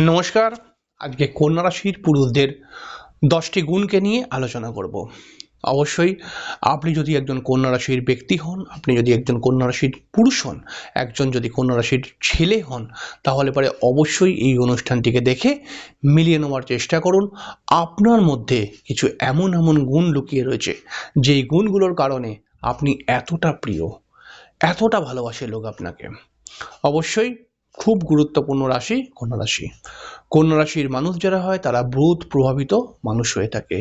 নমস্কার। আজকে কন্যা রাশির পুরুষদের দশটি গুণকে নিয়ে আলোচনা করব। অবশ্যই আপনি যদি একজন কন্যা রাশির ব্যক্তি হন, আপনি যদি একজন কন্যা রাশির পুরুষ হন, একজন যদি কন্যা রাশির ছেলে হন, তাহলে পরে অবশ্যই এই অনুষ্ঠানটিকে দেখে মিলিয়ে নেওয়ার চেষ্টা করুন। আপনার মধ্যে কিছু এমন এমন গুণ লুকিয়ে রয়েছে, যেই গুণগুলোর কারণে আপনি এতটা প্রিয়, এতটা ভালোবাসে লোক আপনাকে। অবশ্যই খুব গুরুত্বপূর্ণ রাশি কন্যা রাশি। কন্যা রাশির মানুষ যারা হয়, তারা বুধ প্রভাবিত মানুষ হয়ে থাকে।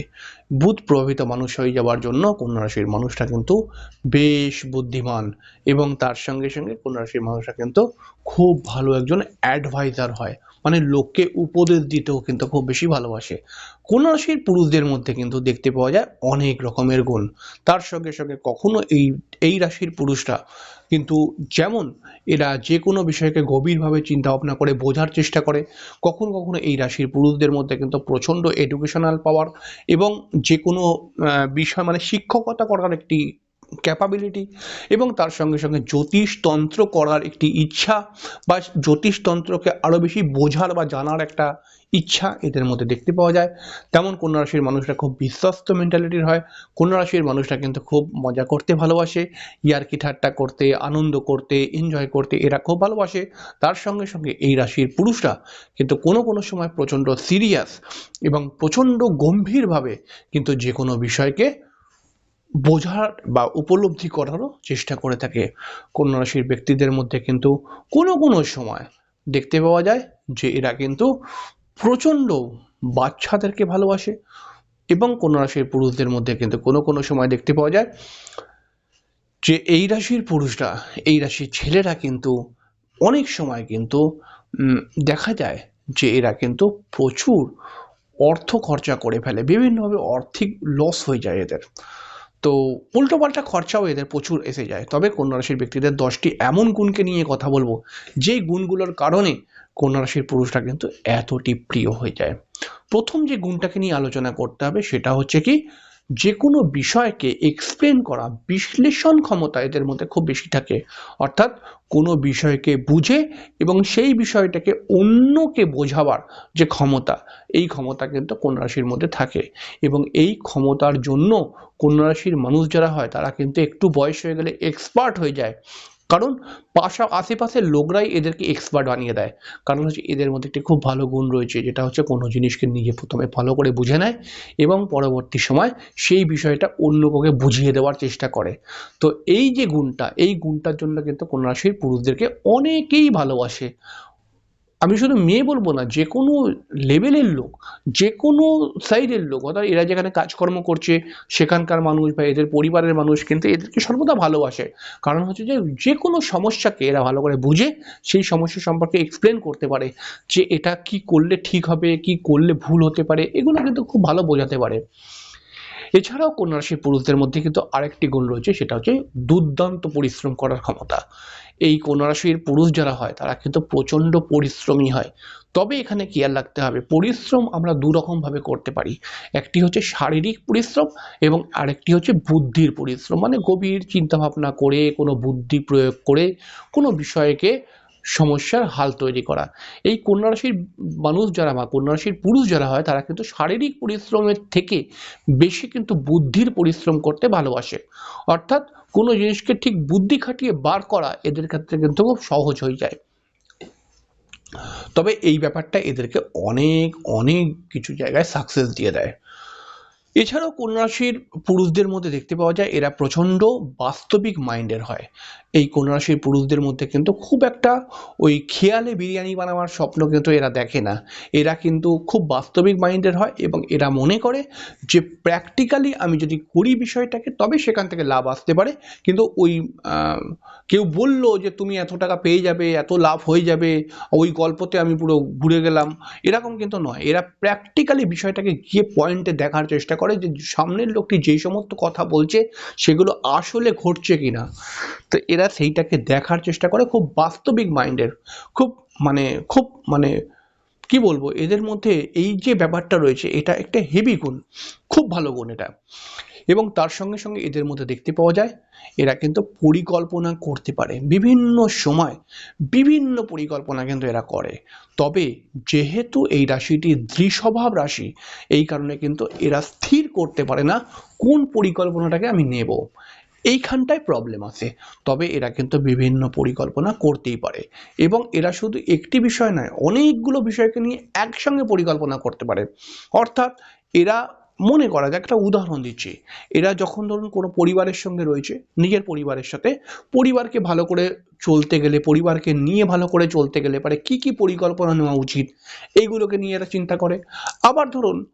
বুধ প্রভাবিত মানুষ হয়ে যাওয়ার জন্য কন্যা রাশির মানুষটা কিন্তু বেশ বুদ্ধিমান এবং তার সঙ্গে সঙ্গে কন্যা রাশির মানুষরা কিন্তু খুব ভালো একজন অ্যাডভাইজার হয়। মানে লোককে উপদেশ দিতেও কিন্তু খুব বেশি ভালোবাসে। কন্যা রাশির পুরুষদের মধ্যে কিন্তু দেখতে পাওয়া যায় অনেক রকমের গুণ। তার সঙ্গে সঙ্গে কখনো এই এই রাশির পুরুষরা কিন্তু যেমন এরা যে কোনো বিষয়কে গভীরভাবে চিন্তা ভাবনা করে, বোঝার চেষ্টা করে, কখনো কখনো এই রাশির পুরুষদের মধ্যে কিন্তু প্রচণ্ড এডুকেশনাল পাওয়ার এবং যে কোনো বিষয় মানে শিক্ষকতা করার একটি ক্যাপাবিলিটি এবং তার সঙ্গে সঙ্গে জ্যোতিষতন্ত্র করার একটি ইচ্ছা বা জ্যোতিষতন্ত্রকে আরও বেশি বোঝার বা জানার একটা ইচ্ছা এদের মধ্যে দেখতে পাওয়া যায়। তেমন কন্যা রাশির মানুষরা খুব বিশ্বস্ত মেন্টালিটির হয়। কন্যা রাশির মানুষরা কিন্তু খুব মজা করতে ভালোবাসে, ইয়ার্কি ঠাট্টা করতে, আনন্দ করতে এনজয় করতে এরা খুব ভালোবাসে। তার সঙ্গে সঙ্গে এই রাশির পুরুষরা কিন্তু কোনো কোনো সময় প্রচণ্ড সিরিয়াস এবং প্রচণ্ড গম্ভীরভাবে কিন্তু যে কোনো বিষয়কে বোঝার বা উপলব্ধি করারও চেষ্টা করে থাকে কন্যা রাশির ব্যক্তিদের মধ্যে। কিন্তু কোনো কোনো সময় দেখতে পাওয়া যায় যে এরা কিন্তু প্রচণ্ড বাচ্চাদেরকে ভালোবাসে এবং কন্যা রাশির পুরুষদের মধ্যে কিন্তু কোনো কোনো সময় দেখতে পাওয়া যায় যে এই রাশির পুরুষরা, এই রাশির ছেলেরা কিন্তু অনেক সময় কিন্তু দেখা যায় যে এরা কিন্তু প্রচুর অর্থ খরচা করে ফেলে, বিভিন্নভাবে আর্থিক লস হয়ে যায় এদের। তো উল্টোপাল্টা খরচাও এদের প্রচুর এসে যায়। তবে কন্যা রাশির ব্যক্তিদের দশটি এমন গুণকে নিয়ে কথা বলব, যেই গুণগুলোর কারণে কন্যা রাশির পুরুষরা কিন্তু এতটি প্রিয় হয়ে যায়। প্রথম যে গুণটাকে নিয়ে আলোচনা করতে হবে সেটা হচ্ছে কি যে কোনো বিষয়কে এক্সপ্লেন করা, বিশ্লেষণ ক্ষমতা এদের মধ্যে খুব বেশি থাকে। অর্থাৎ কোনো বিষয়কে বুঝে এবং সেই বিষয়টাকে অন্যকে বোঝাবার যে ক্ষমতা, এই ক্ষমতা কিন্তু কন্যা রাশির মধ্যে থাকে। এবং এই ক্ষমতার জন্য কন্যা রাশির মানুষ যারা হয়, তারা কিন্তু একটু বয়স হয়ে গেলে এক্সপার্ট হয়ে যায়। কারণ পাশা আশেপাশের লোকরাই এদেরকে এক্সপার্ট বানিয়ে দেয়। কারণ হচ্ছে এদের মধ্যে একটি খুব ভালো গুণ রয়েছে, যেটা হচ্ছে কোনো জিনিসকে নিজে প্রথমে ভালো করে বুঝে নেয় এবং পরবর্তী সময় সেই বিষয়টা অন্য কাউকে বুঝিয়ে দেওয়ার চেষ্টা করে। তো এই যে গুণটা, এই গুণটার জন্য কিন্তু কন্যা রাশির পুরুষদেরকে অনেকেই ভালোবাসে। আমি শুধু মেয়ে বলব না, যে কোনো লেভেলের লোক, যে কোনো সাইডের লোক, অর্থাৎ এরা যেখানে কাজকর্ম করছে, সেখানকার মানুষ বা এদের পরিবারের মানুষ কিন্তু এদেরকে সর্বদা ভালোবাসে। কারণ হচ্ছে যে যে কোনো সমস্যাকে এরা ভালো করে বুঝে, সেই সমস্যা সম্পর্কে এক্সপ্লেন করতে পারে, যে এটা কি করলে ঠিক হবে, কি করলে ভুল হতে পারে, এগুলো কিন্তু খুব ভালো বোঝাতে পারে। এছাড়াও কন্যা রাশির পুরুষদের মধ্যে কিন্তু আরেকটি গুণ রয়েছে, সেটা হচ্ছে দুর্দান্ত পরিশ্রম করার ক্ষমতা। এই কন্যা রাশির পুরুষ যারা হয়, তারা কিন্তু প্রচণ্ড পরিশ্রমী হয়। তবে এখানে কেয়ার রাখতে হবে। পরিশ্রম আমরা দুরকমভাবে করতে পারি। একটি হচ্ছে শারীরিক পরিশ্রম এবং আরেকটি হচ্ছে বুদ্ধির পরিশ্রম। মানে গভীর চিন্তাভাবনা করে, কোনো বুদ্ধি প্রয়োগ করে কোনো বিষয়কে সমস্যার হাল তৈরি করা। এই কন্যা রাশির মানুষ যারা বা কন্যা রাশির পুরুষ যারা হয়, তারা কিন্তু শারীরিক পরিশ্রমের থেকে বেশি কিন্তু বুদ্ধির পরিশ্রম করতে ভালোবাসে। অর্থাৎ কোনো জিনিসকে ঠিক বুদ্ধি খাটিয়ে বার করা এদের ক্ষেত্রে কিন্তু খুব সহজ হয়ে যায়। তবে এই ব্যাপারটা এদেরকে অনেক অনেক কিছু জায়গায় সাকসেস দিয়ে দেয়। এছাড়াও কন্যা রাশির পুরুষদের মধ্যে দেখতে পাওয়া যায়, এরা প্রচণ্ড বাস্তবিক মাইন্ডের হয়। এই কন্যা রাশির পুরুষদের মধ্যে কিন্তু খুব একটা ওই খেয়ালে বিরিয়ানি বানাবার স্বপ্ন কিন্তু এরা দেখে না। এরা কিন্তু খুব বাস্তবিক মাইন্ডের হয় এবং এরা মনে করে যে প্র্যাকটিক্যালি আমি যদি করি বিষয়টাকে তবে সেখান থেকে লাভ আসতে পারে। কিন্তু ওই কেউ বলল যে তুমি এত টাকা পেয়ে যাবে, এত লাভ হয়ে যাবে, ওই গল্পতে আমি পুরো ঘুরে গেলাম, এরকম কিন্তু নয়। এরা প্র্যাকটিক্যালি বিষয়টাকে গিয়ে পয়েন্টে দেখার চেষ্টা করে যে সামনের লোকটি যেই সমস্ত কথা বলছে সেগুলো আসলে ঘটছে কিনা। তো এরা সেইটাকে দেখার চেষ্টা করে খুব বাস্তবিক মাইন্ডের খুব মানে খুব মানে কি বলব, এদের মধ্যে এই যে ব্যাপারটা রয়েছে, এটা একটা হেভি গুণ, খুব ভালো গুণ এটা। এবং তার সঙ্গে সঙ্গে এদের মধ্যে দেখতে পাওয়া যায়, এরা কিন্তু পরিকল্পনা করতে পারে। বিভিন্ন সময় বিভিন্ন পরিকল্পনা কিন্তু এরা করে। তবে যেহেতু এই রাশিটি দৃস্বভাব রাশি, এই কারণে কিন্তু এরা স্থির করতে পারে না কোন পরিকল্পনাটাকে আমি নেব। এইখানটায় প্রবলেম আছে। তবে এরা কিন্তু বিভিন্ন পরিকল্পনা করতেই পারে। এবং এরা শুধু একটি বিষয় নয়, অনেকগুলো বিষয়কে নিয়ে একসঙ্গে পরিকল্পনা করতে পারে। অর্থাৎ এরা মনে করা যায়, একটা উদাহরণ দিচ্ছি। এরা যখন ধরুন কোনো পরিবারের সঙ্গে রয়েছে, নিজের পরিবারের সাথে, পরিবারকে ভালো করে চলতে গেলে, পরিবারকে নিয়ে ভালো করে চলতে গেলে পারে কি কি পরিকল্পনা নেওয়া উচিত, এইগুলোকে নিয়ে এরা চিন্তা করে। আবার ধরুন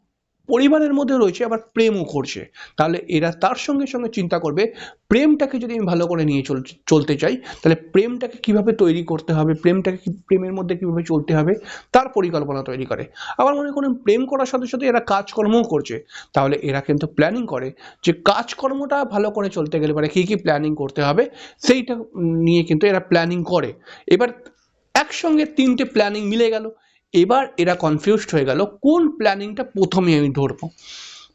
পরিবারের মধ্যে রয়েছে, আবার প্রেমও করছে। তাহলে এরা তার সঙ্গে সঙ্গে চিন্তা করবে, প্রেমটাকে যদি আমি ভালো করে নিয়ে চল, চলতে চাই, তাহলে প্রেমটাকে কীভাবে তৈরি করতে হবে, প্রেমটাকে প্রেমের মধ্যে কীভাবে চলতে হবে, তার পরিকল্পনা তৈরি করে। আবার মনে করেন, প্রেম করার সাথে সাথে এরা কাজকর্মও করছে। তাহলে এরা কিন্তু প্ল্যানিং করে যে কাজকর্মটা ভালো করে চলতে গেলে পরে কী কী প্ল্যানিং করতে হবে, সেইটা নিয়ে কিন্তু এরা প্ল্যানিং করে। এবার একসঙ্গে তিনটে প্ল্যানিং মিলে গেল। এবার এরা কনফিউজড হয়ে গেল, কোন প্ল্যানিংটা প্রথমে আমি ধরবো?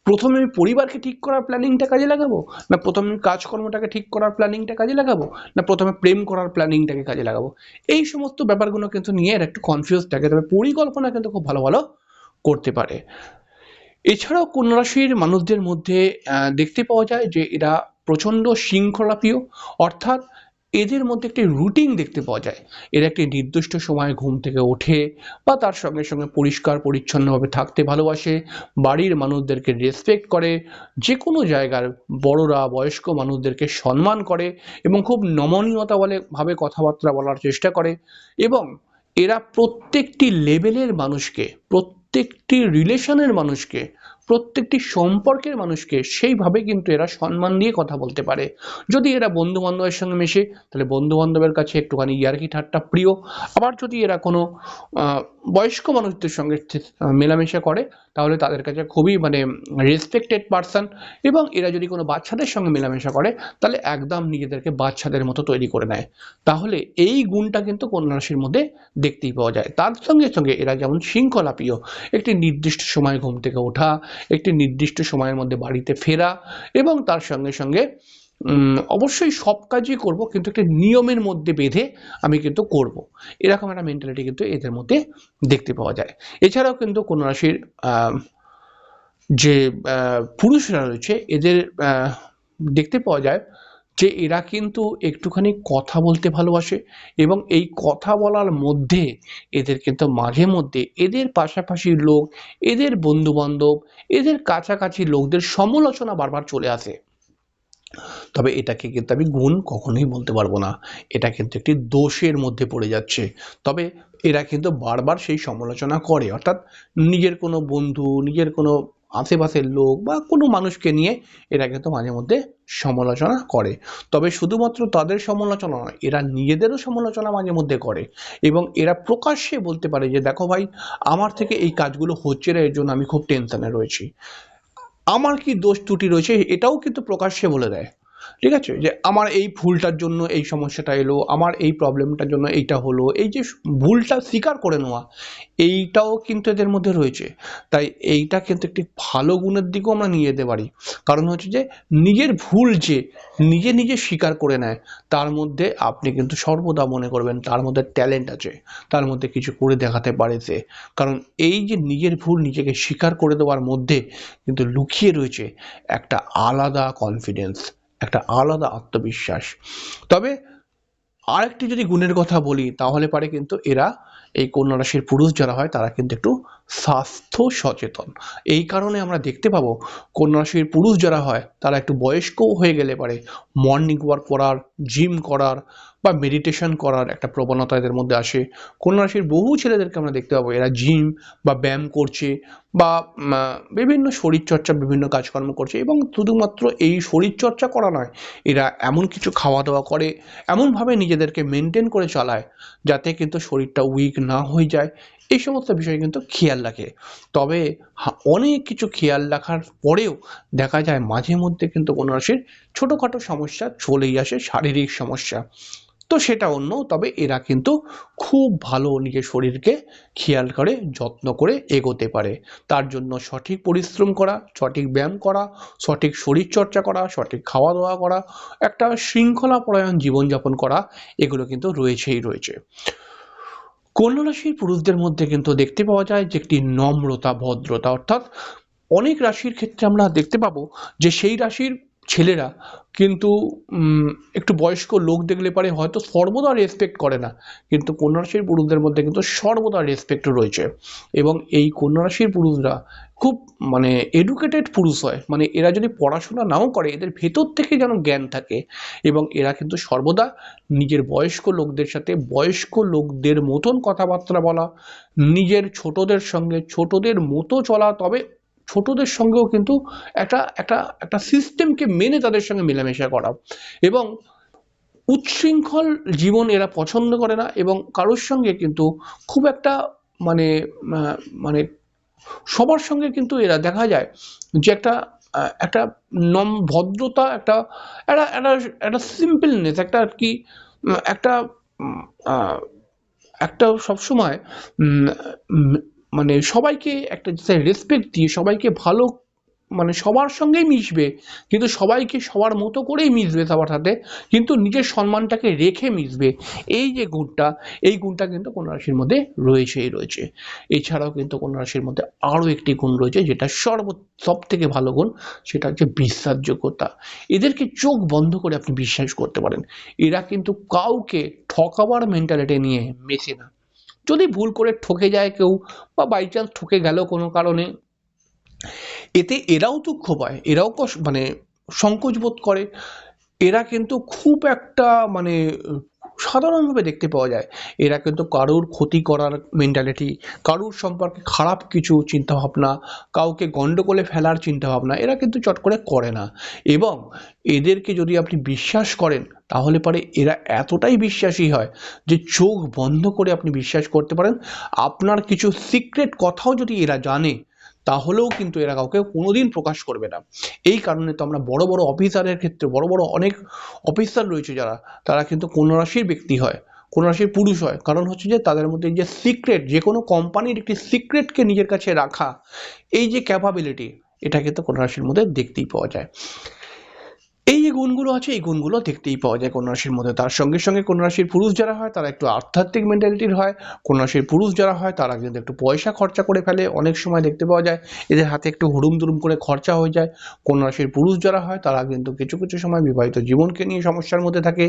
প্রথমে আমি পরিবারকে ঠিক করার প্ল্যানিংটা কাজে লাগাবো? না প্রথমে কাজকর্মটাকে ঠিক করার প্ল্যানিংটা কাজে লাগাবো? না প্রথমে প্রেম করার প্ল্যানিংটাকে কাজে লাগাবো? এই সমস্ত ব্যাপারগুলো কিন্তু নিয়ে এরা একটু কনফিউজ থাকে, তবে পরিকল্পনা কিন্তু খুব ভালো ভালো করতে পারে। এছাড়াও কন্যা রাশির মানুষদের মধ্যে দেখতে পাওয়া যায় যে এরা প্রচণ্ড শৃঙ্খলাপ্রিয়, অর্থাৎ এদের মধ্যে একটি রুটিন দেখতে পাওয়া যায়। এরা একটি নির্দিষ্ট সময় ঘুম থেকে ওঠে বা তার সঙ্গে সঙ্গে পরিষ্কার, পরিচ্ছন্নভাবে থাকতে ভালোবাসে, বাড়ির মানুষদেরকে রেসপেক্ট করে যে কোনো জায়গার বড়রা, বয়স্ক মানুষদেরকে সম্মান করে এবং খুব নমনীয়তা বলে ভাবে কথাবার্তা বলার চেষ্টা করে এবং এরা প্রত্যেকটি লেভেলের মানুষকে, প্রত্যেকটি রিলেশনের মানুষকে প্রত্যেকটি সম্পর্কের মানুষকে সেইভাবে কিন্তু এরা সম্মান দিয়ে কথা বলতে পারে। যদি এরা বন্ধু বান্ধবের সঙ্গে মেশে, তাহলে বন্ধু বান্ধবের কাছে একটুখানি ইয়ার্কি ঠাট্টা প্রিয়। আবার যদি এরা কোনো বয়স্ক মানুষদের সঙ্গে মেলামেশা করে, তাহলে তাদের কাছে খুবই মানে রেসপেক্টেড পারসন এবং এরা যদি কোনো বাচ্চাদের সঙ্গে মেলামেশা করে, তাহলে একদম নিজেদেরকে বাচ্চাদের মতো তৈরি করে নেয়। তাহলে এই গুণটা কিন্তু কন্যা রাশির মধ্যে দেখতেই পাওয়া যায়। তার সঙ্গে সঙ্গে এরা যেমন শৃঙ্খলা প্রিয় একটি নির্দিষ্ট সময় ঘুম থেকে ওঠা একটি নির্দিষ্ট সময়ের মধ্যে বাড়িতে ফেরা এবং তার সঙ্গে সঙ্গে অবশ্যই সব কাজই করব, কিন্তু একটা নিয়মের মধ্যে বেঁধে আমি কিন্তু করব। এরকম একটা মেন্টালিটি কিন্তু এদের মধ্যে দেখতে পাওয়া যায়। এছাড়াও কিন্তু কোন রাশির যে পুরুষরা রয়েছে, এদের দেখতে পাওয়া যায় যে এরা কিন্তু একটুখানি কথা বলতে ভালোবাসে এবং এই কথা বলার মধ্যে এদের কিন্তু মাঝে মধ্যে এদের পাশাপাশি লোক, এদের বন্ধু বান্ধব এদের কাছাকাছি লোকদের সমালোচনা বারবার চলে আসে। তবে এটাকে কিন্তু আমি গুণ কখনোই বলতে পারব না। এটা কিন্তু একটি দোষের মধ্যে পড়ে যাচ্ছে। তবে এরা কিন্তু বারবার সেই সমালোচনা করে। অর্থাৎ নিজের কোনো বন্ধু, নিজের কোনো আশেপাশের লোক বা কোনো মানুষকে নিয়ে এরা কিন্তু মাঝে মধ্যে সমালোচনা করে। তবে শুধুমাত্র তাদের সমালোচনা নয়, এরা নিজেদেরও সমালোচনা মাঝে মধ্যে করে এবং এরা প্রকাশ্যে বলতে পারে যে, দেখো ভাই, আমার থেকে এই কাজগুলো হচ্ছে না, এর জন্য আমি খুব টেনশনে রয়েছি। আমার কি দোষ ত্রুটি রয়েছে? এটাও কিন্তু প্রকাশ্যে বলে দেয়। ঠিক আছে? যে আমার এই ভুলটার জন্য এই সমস্যাটা এলো, আমার এই প্রবলেমটার জন্য এইটা হলো, এই যে ভুলটা স্বীকার করে নেওয়া, এইটাও কিন্তু এদের মধ্যে রয়েছে। তাই এইটা কিন্তু একটি ভালো গুণের দিকেও আমরা নিয়ে যেতে পারি। কারণ হচ্ছে যে নিজের ভুল যে নিজে নিজে স্বীকার করে নেয়, তার মধ্যে আপনি কিন্তু সর্বদা মনে করবেন তার মধ্যে ট্যালেন্ট আছে, তার মধ্যে কিছু করে দেখাতে পারে সে। কারণ এই যে নিজের ভুল নিজেকে স্বীকার করে দেওয়ার মধ্যে কিন্তু লুকিয়ে রয়েছে একটা আলাদা কনফিডেন্স একটা আলাদা আত্মবিশ্বাস। তবে আরেকটি যদি গুণের কথা বলি, তাহলে পারে কিন্তু এরা এই কন্যা রাশির পুরুষ যারা হয়, তারা কিন্তু একটু স্বাস্থ্য সচেতন। এই কারণে আমরা দেখতে পাবো, কন্যা রাশির পুরুষ যারা হয়, তারা একটু বয়স্কও হয়ে গেলে পারে। মর্নিং ওয়াক করার জিম করার বা মেডিটেশন করার একটা প্রবণতা এদের মধ্যে আসে। কন্যা রাশির বহু ছেলেদেরকে আমরা দেখতে পাবো। এরা জিম বা ব্যায়াম করছে বা বিভিন্ন শরীরচর্চা, বিভিন্ন কাজকর্ম করছে এবং শুধুমাত্র এই শরীরচর্চা করা নয়, এরা এমন কিছু খাওয়া দাওয়া করে, এমনভাবে নিজেদেরকে মেনটেন করে চালায় যাতে কিন্তু শরীরটা উইক না হয়ে যায়। এই সমস্ত বিষয়ে কিন্তু খেয়াল রাখে। তবে অনেক কিছু খেয়াল রাখার পরেও দেখা যায় মাঝে মধ্যে কিন্তু কোনো রাশির ছোটোখাটো সমস্যা চলেই আসে, শারীরিক সমস্যা। তো সেটা অন্য, তবে এরা কিন্তু খুব ভালো নিজের শরীরকে খেয়াল করে, যত্ন করে এগোতে পারে। তার জন্য সঠিক পরিশ্রম করা, সঠিক ব্যায়াম করা, সঠিক শরীরচর্চা করা, সঠিক খাওয়া দাওয়া করা, একটা শৃঙ্খলাপরায়ণ জীবনযাপন করা, এগুলো কিন্তু রয়েছেই রয়েছে। কন্যা রাশির পুরুষদের মধ্যে কিন্তু দেখতে পাওয়া যায় যে একটি নম্রতা, ভদ্রতা, অর্থাৎ অনেক রাশির ক্ষেত্রে আমরা দেখতে পাবো যে সেই রাশির ছেলেরা। কিন্তু একটু বয়স্ক লোক দেখলে পারে হয়তো সর্বদা রেসপেক্ট করে না। কিন্তু কন্যা রাশির পুরুষদের মধ্যে কিন্তু সর্বদা রেসপেক্ট রয়েছে। এবং এই কন্যা রাশির পুরুষরা খুব মানে এডুকেটেড পুরুষ হয়। মানে এরা যদি পড়াশোনা নাও করে, এদের ভেতর থেকে যেন জ্ঞান থাকে। এবং এরা কিন্তু সর্বদা নিজের বয়স্ক লোকদের সাথে বয়স্ক লোকদের মতন কথাবার্তা বলা, নিজের ছোটদের সঙ্গে ছোটদের মতো চলা, তবে ছোটদের সঙ্গেও কিন্তু একটা একটা একটা সিস্টেমকে মেনে তাদের সঙ্গে মেলামেশা করা। এবং উচ্ছৃঙ্খল জীবন এরা পছন্দ করে না এবং কারোর সঙ্গে কিন্তু খুব একটা মানে মানে সবার সঙ্গে কিন্তু এরা দেখা যায় যে একটা একটা নম, ভদ্রতা, একটা একটা একটা একটা সিম্পলনেস একটা আর কি, একটা একটা সবসময় মানে সবাইকে একটা রেসপেক্ট দিয়ে সবাইকে ভালো মানে সবার সঙ্গেই মিশবে। কিন্তু সবাইকে সবার মতো করেই মিশবে সবার সাথে, কিন্তু নিজের সম্মানটাকে রেখে মিশবে। এই যে গুণটা, এই গুণটা কিন্তু কোন রাশির মধ্যে রয়েছেই রয়েছে। এছাড়াও কিন্তু কোন রাশির মধ্যে আরও একটি গুণ রয়েছে, যেটা সর্ব সব থেকে ভালো গুণ, সেটা হচ্ছে বিশ্বাসযোগ্যতা। এদেরকে চোখ বন্ধ করে আপনি বিশ্বাস করতে পারেন। এরা কিন্তু কাউকে ঠকাবার মেন্টালিটি নিয়ে মেশে না। যদি ভুল করে ঠকে যায় কেউ বা বাই চান্স ঠকে গেল কোনো কারণে, এতে এরাও দুঃখ পায়, এরাও মানে সংকোচ বোধ করে। এরা কিন্তু খুব একটা মানে সাধারণভাবে দেখতে পাওয়া যায়। এরা কিন্তু কারোর ক্ষতি করার মেন্টালিটি কারোর সম্পর্কে খারাপ কিছু চিন্তাভাবনা, কাউকে গণ্ডগোলে ফেলার চিন্তাভাবনা, এরা কিন্তু চট করে করে না। এবং এদেরকে যদি আপনি বিশ্বাস করেন, তাহলে পরে এরা এতটাই বিশ্বাসী হয় যে চোখ বন্ধ করে আপনি বিশ্বাস করতে পারেন। আপনার কিছু সিক্রেট কথাও যদি এরা জানে তাহলেও কিন্তু এরা কাউকে কোনোদিন প্রকাশ করবে না। এই কারণে তো আমরা বড় বড় অফিসারের ক্ষেত্রে, বড় বড় অনেক অফিসার রয়েছে যারা, তারা কিন্তু কোন রাশির ব্যক্তি হয়, কোন রাশির পুরুষ হয়। কারণ হচ্ছে যে তাদের মধ্যে যে সিক্রেট যে কোনো কোম্পানির একটি সিক্রেটকে নিজের কাছে রাখা, এই যে ক্যাপাবিলিটি এটা কিন্তু কোন রাশির মধ্যে দেখতেই পাওয়া যায়। এই যে গুণগুলো আছে, এই গুণগুলো দেখতেই পাওয়া যায় রাশির মধ্যে। তার সঙ্গে সঙ্গে রাশির পুরুষ যারা হয়, তারা একটু আধ্যাত্মিক মেন্টালিটির হয়। রাশির পুরুষ যারা হয়, তারা কিন্তু একটু পয়সা খরচা করে ফেলে। অনেক সময় দেখতে পাওয়া যায়, এদের হাতে একটু হুড়ুম দুরুম করে খরচা হয়ে যায়। রাশির পুরুষ যারা হয়, তারা কিন্তু কিছু কিছু সময় বিবাহিত জীবনকে নিয়ে সমস্যার মধ্যে থাকে।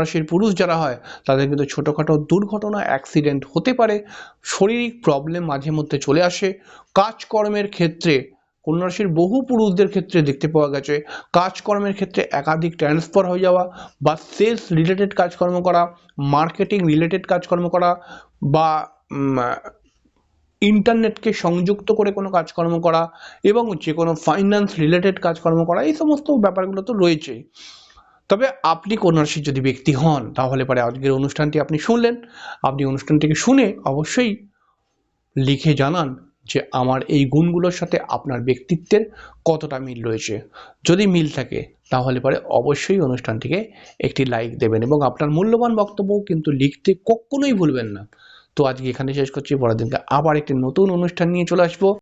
রাশির পুরুষ যারা হয়, তাদের কিন্তু ছোটোখাটো দুর্ঘটনা অ্যাক্সিডেন্ট হতে পারে। শারীরিক প্রবলেম মাঝে মধ্যে চলে আসে। কাজকর্মের ক্ষেত্রে কন্যা রাশির বহু পুরুষদের ক্ষেত্রে দেখতে পাওয়া গেছে। কাজকর্মের ক্ষেত্রে একাধিক ট্রান্সফার হয়ে যাওয়া বা সেলস রিলেটেড কাজকর্ম করা মার্কেটিং রিলেটেড কাজকর্ম করা বা ইন্টারনেটকে সংযুক্ত করে কোনো কাজকর্ম করা এবং যে কোনো ফাইন্যান্স রিলেটেড কাজকর্ম করা, এই সমস্ত ব্যাপারগুলো তো রয়েছেই। তবে আপনি কোন রাশির যদি ব্যক্তি হন, তাহলে পরে আজকের অনুষ্ঠানটি আপনি শুনলেন। আপনি অনুষ্ঠানটিকে শুনে অবশ্যই লিখে জানান যে আমার এই গুণগুলোর সাথে আপনার ব্যক্তিত্বের কতটা মিল রয়েছে। যদি মিল থাকে, তাহলে পরে অবশ্যই অনুষ্ঠানটিকে একটি লাইক দেবেন এবং আপনার মূল্যবান বক্তব্য কিন্তু লিখতে কখনোই ভুলবেন না। তো আজকে এখানে শেষ করছি। পরের দিনকে আবার একটি নতুন অনুষ্ঠান নিয়ে চলে আসব।